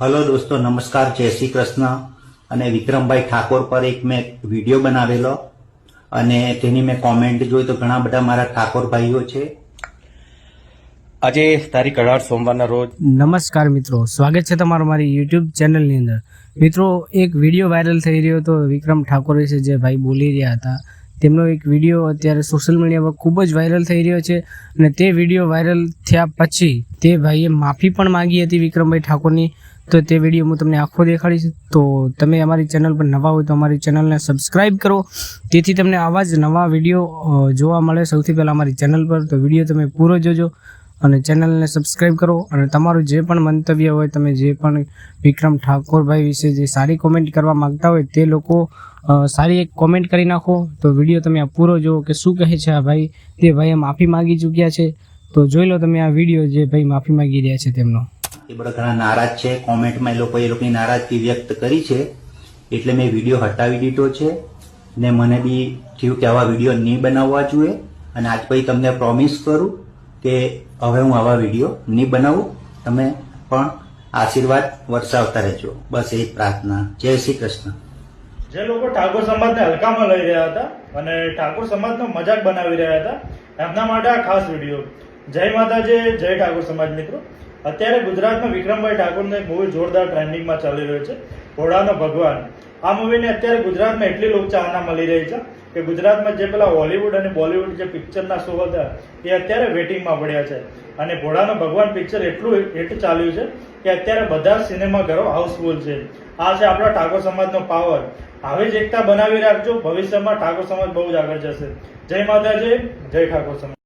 Hello દોસ્તો, નમસ્કાર, જય શ્રી કૃષ્ણ. અને વિક્રમભાઈ ઠાકોર પર એક મેં વીડિયો બનાવેલો. અને તેની મેં કોમેન્ટ જોઈ તો ઘણા બધા મારા ઠાકોર ભાઈઓ છે. આજે તારીખ અઢાર સોમવારના રોજ નમસ્કાર મિત્રો, સ્વાગત છે તમારું મારી યુટ્યુબ ચેનલની અંદર. મિત્રો, એક વીડિયો વાયરલ થઈ રહ્યો હતો વિક્રમ ઠાકોર વિશે જે ભાઈ બોલી રહ્યા હતા. તેમનો એક વીડિયો અત્યારે સોશિયલ મીડિયા પર ખૂબ જ વાયરલ થઈ રહ્યો છે. અને તે વીડિયો વાયરલ થયા પછી તે ભાઈએ માફી પણ માંગી હતી વિક્રમભાઈ ઠાકોરની. તો તે વીડિયો હું તમને આખો દેખાડીશ. તો તમે અમારી ચેનલ પર નવા હોય તો અમારી ચેનલને સબસ્ક્રાઈબ કરો. તેથી તમને આવા જ નવા વીડિયો જોવા મળે. સૌથી પહેલાં અમારી ચેનલ પર તો વીડિયો તમે પૂરો જોજો અને ચેનલને સબસ્ક્રાઈબ કરો. અને તમારું જે પણ મંતવ્ય હોય, તમે જે પણ વિક્રમ ઠાકોરભાઈ વિશે જે સારી કોમેન્ટ કરવા માંગતા હોય, તે લોકો સારી એક કોમેન્ટ કરી નાખો. તો વીડિયો તમે આ પૂરો જુઓ કે શું કહે છે આ ભાઈ. તે ભાઈએ માફી માંગી ચૂક્યા છે. તો જોઈ લો તમે આ વીડિયો જે ભાઈ માફી માગી રહ્યા છે તેમનો. એ બધા ઘણા નારાજ છે. કોમેન્ટમાં એ લોકો એ લોકોની નારાજગી વ્યક્ત કરી છે. એટલે મેં વીડિયો હટાવી દીધો છે. ને મને બી થયું કે આવા વીડિયો નહીં બનાવવા જોઈએ. અને આજ પછી તમને પ્રોમિસ કરું કે હવે હું આવા વીડિયો નહીં બનાવું. તમે પણ આશીર્વાદ વરસાવતા રહેજો. બસ એ પ્રાર્થના. જય શ્રી કૃષ્ણ. જે લોકો ઠાકોર સમાજને હલકામાં લઈ રહ્યા હતા અને ઠાકોર સમાજનો મજાક બનાવી રહ્યા હતા, એમના માટે આ ખાસ વીડિયો. જય માતાજી, જય ઠાકોર સમાજ મિત્રો. અત્યારે ગુજરાતમાં વિક્રમભાઈ ઠાકોરનો એક મૂવી જોરદાર ટ્રેન્ડિંગમાં ચાલી રહ્યો છે, ઘોડાનો ભગવાન. આ મૂવીને અત્યારે ગુજરાતમાં એટલી લોકચાહના મળી રહી છે કે ગુજરાતમાં જે પેલા હોલીવુડ અને બોલીવુડ જે પિક્ચરના શો હતા, એ અત્યારે વેટિંગમાં પડ્યા છે. અને ઘોડાનો ભગવાન પિક્ચર એટલું હિટ ચાલ્યું છે કે અત્યારે બધા સિનેમાઘરો હાઉસફુલ છે. આ છે આપણા ઠાકોર સમાજનો પાવર આવી જ એકતા બનાવી રાખજો, ભવિષ્યમાં ઠાકોર સમાજ બહુ જ આગળ જશે. જય માતાજી, જય ઠાકોર સમાજ.